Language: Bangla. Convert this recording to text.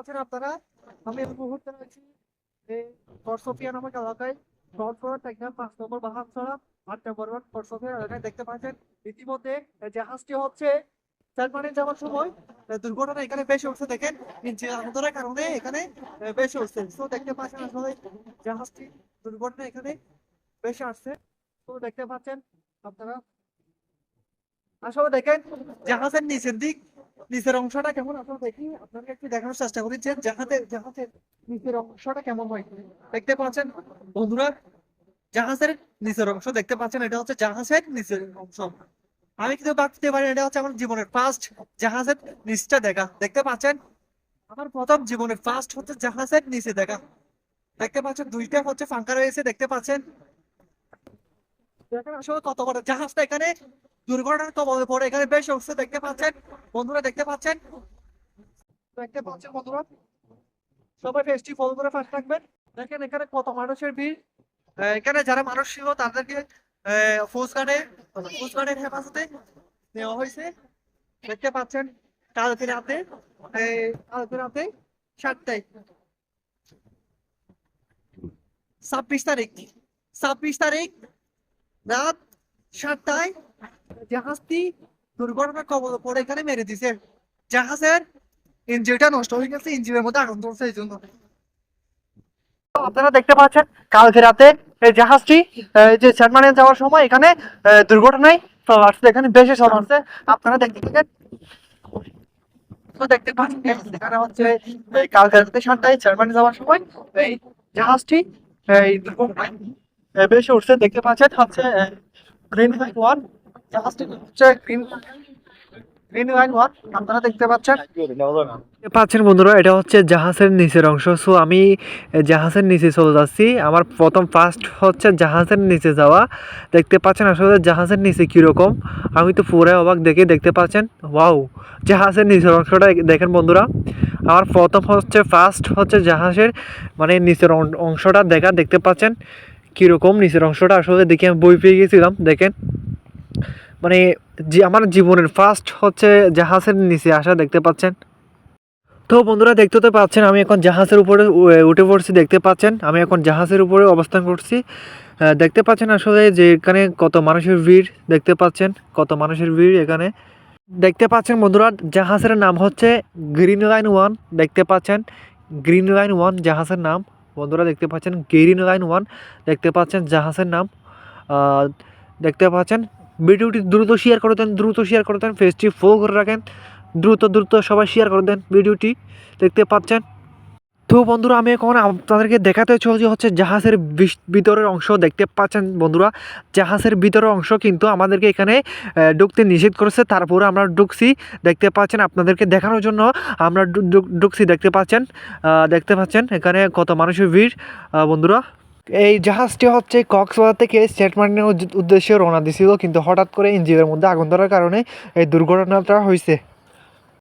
পাচ্ছেন আপনারা? আমি মুহূর্তে রয়েছি এই করসোফিয়া নামক এলাকায় পাঁচ নম্বর বাহান আট নম্বর করসোফিয়া এলাকায় দেখতে পাচ্ছেন। ইতিমধ্যে জাহাজটি হচ্ছে জার্মানি যাওয়ার সময় দুর্ঘটনা এখানে বেশি উঠছে দেখেন। কারণে এখানে তো দেখতে পাচ্ছেন আসলে জাহাজটি দুর্ঘটনা এখানে বেশি আসছে। দেখতে পাচ্ছেন আপনারা আসলে দেখেন, জাহাজের নিচের দিক, নিচের অংশটা কেমন? দেখি আপনাকে একটু দেখানোর চেষ্টা করি যে জাহাজের জাহাজের নিচের অংশটা কেমন হয়। দেখতে পাচ্ছেন, বন্ধুরা, জাহাজের নিচের অংশ, দেখতে পাচ্ছেন, এটা হচ্ছে জাহাজের নিচের অংশ। আমি কিন্তু ভাবতে পারি এটা হচ্ছে আমার জীবনের ফার্স্ট জাহাজের নিচটা দেখা। দেখতে পাচ্ছেন, আমার প্রথম জীবনের ফার্স্ট হচ্ছে জাহাজের নিচে দেখা। দেখতে পাচ্ছেন, দুইটা হচ্ছে ফাঙ্কা রয়েছে, দেখতে পাচ্ছেন। আসলে কত বড় জাহাজটা এখানে। দুর্ঘটনার কবলে পড়ে। এখানে বেশ অবস্থা দেখতে পাচ্ছেন। বন্ধুরা দেখতে পাচ্ছেন? দেখতে পাচ্ছেন বন্ধুরা? সবাই ফেস্টি ফলো করে ফার্স্ট থাকবেন। দেখেন এখানে কত মানুষের ভিড়। এখানে যারা মানুষ ছিল, তাদেরকে ফোর্স গার্ডের হেফাজতে নেওয়া হয়েছে। দেখতে পাচ্ছেন কালকে রাতে কালকে রাতে সাতটায়। ছাব্বিশ তারিখ। ছাব্বিশ তারিখ রাত সাতটায় জাহাজটি দুর্ঘটনার কবলে পড়ে এখানে মেরে দিছে। জাহাজের ইঞ্জিনটা নষ্ট হয়ে গেছে ইঞ্জিনের মধ্যে আগুন ধরছে এই জন্য। আপনারা দেখতে পাচ্ছেন, কালকে রাতে এই জাহাজটি যে জার্মানি যাওয়ার সময় এখানে দুর্ঘটনায় আসছে, এখানে বেশি সব আসছে। আপনারা দেখতে থাকেন। দেখতে পাচ্ছেন, এখানে হচ্ছে কালকে রাতে সাতটায় জার্মানি যাওয়ার সময় এই জাহাজটি, এই দুর্ঘটনায় বেশি উঠছে। দেখতে পাচ্ছেন, হচ্ছে গ্রিন ওয়ান পাচ্ছেন পাচ্ছেন বন্ধুরা, এটা হচ্ছে জাহাজের নিচের অংশ। সো আমি জাহাজের নিচে চলে যাচ্ছি। আমার প্রথম ফার্স্ট হচ্ছে জাহাজের নিচে যাওয়া। দেখতে পাচ্ছেন আসলে জাহাজের নিচে কীরকম। আমি তো পুরো অবাক দেখে দেখতে পাচ্ছেন। ওয়াও জাহাজের নিচের অংশটা দেখেন বন্ধুরা। আমার প্রথম হচ্ছে ফার্স্ট হচ্ছে জাহাজের মানে নিচের অংশটা দেখা, দেখতে পাচ্ছেন কীরকম নিচের অংশটা। আসলে দেখে আমি বই পেয়ে গেছিলাম, দেখেন। মানে যে আমার জীবনের ফার্স্ট হচ্ছে জাহাজের নিচে আসা দেখতে পাচ্ছেন। তো বন্ধুরা, দেখতে তো পাচ্ছেন, আমি এখন জাহাজের উপরে উঠে পড়ছি, দেখতে পাচ্ছেন। আমি এখন জাহাজের উপরে অবস্থান করছি। দেখতে পাচ্ছেন আসলে যে এখানে কত মানুষের ভিড়, দেখতে পাচ্ছেন কত মানুষের ভিড় এখানে। দেখতে পাচ্ছেন বন্ধুরা, জাহাজের নাম হচ্ছে গ্রিন লাইন ওয়ান, দেখতে পাচ্ছেন। গ্রিন লাইন ওয়ান জাহাজের নাম। বন্ধুরা, দেখতে পাচ্ছেন, গ্রিন লাইন ওয়ান, দেখতে পাচ্ছেন জাহাজের নাম। দেখতে পাচ্ছেন ভিডিওটি দ্রুত শেয়ার করে দেন, দ্রুত শেয়ার করে দেন ফেসটি ফলো করে রাখেন। দ্রুত দ্রুত সবাই শেয়ার করে দেন ভিডিওটি। দেখতে পাচ্ছেন? তো বন্ধুরা, আমি এখন আপনাদেরকে দেখাতে চলছি হচ্ছে জাহাজের ভিতরের অংশ। দেখতে পাচ্ছেন বন্ধুরা, জাহাজের ভিতরের অংশ কিন্তু আমাদেরকে এখানে ঢুকতে নিষেধ করেছে। তারপরে আমরা ঢুকছি, দেখতে পাচ্ছেন আপনাদেরকে দেখানোর জন্য আমরা ঢুকছি। দেখতে পাচ্ছেন দেখতে পাচ্ছেন এখানে কত মানুষের ভিড় বন্ধুরা। এই জাহাজটি হচ্ছে কক্সবাজার থেকে স্টেটমেন্টের উদ্দেশ্যে রওনা দিছিল, কিন্তু হঠাৎ করে ইঞ্জিনের মধ্যে আগুন ধরার কারণে এই দুর্ঘটনাটা হয়েছে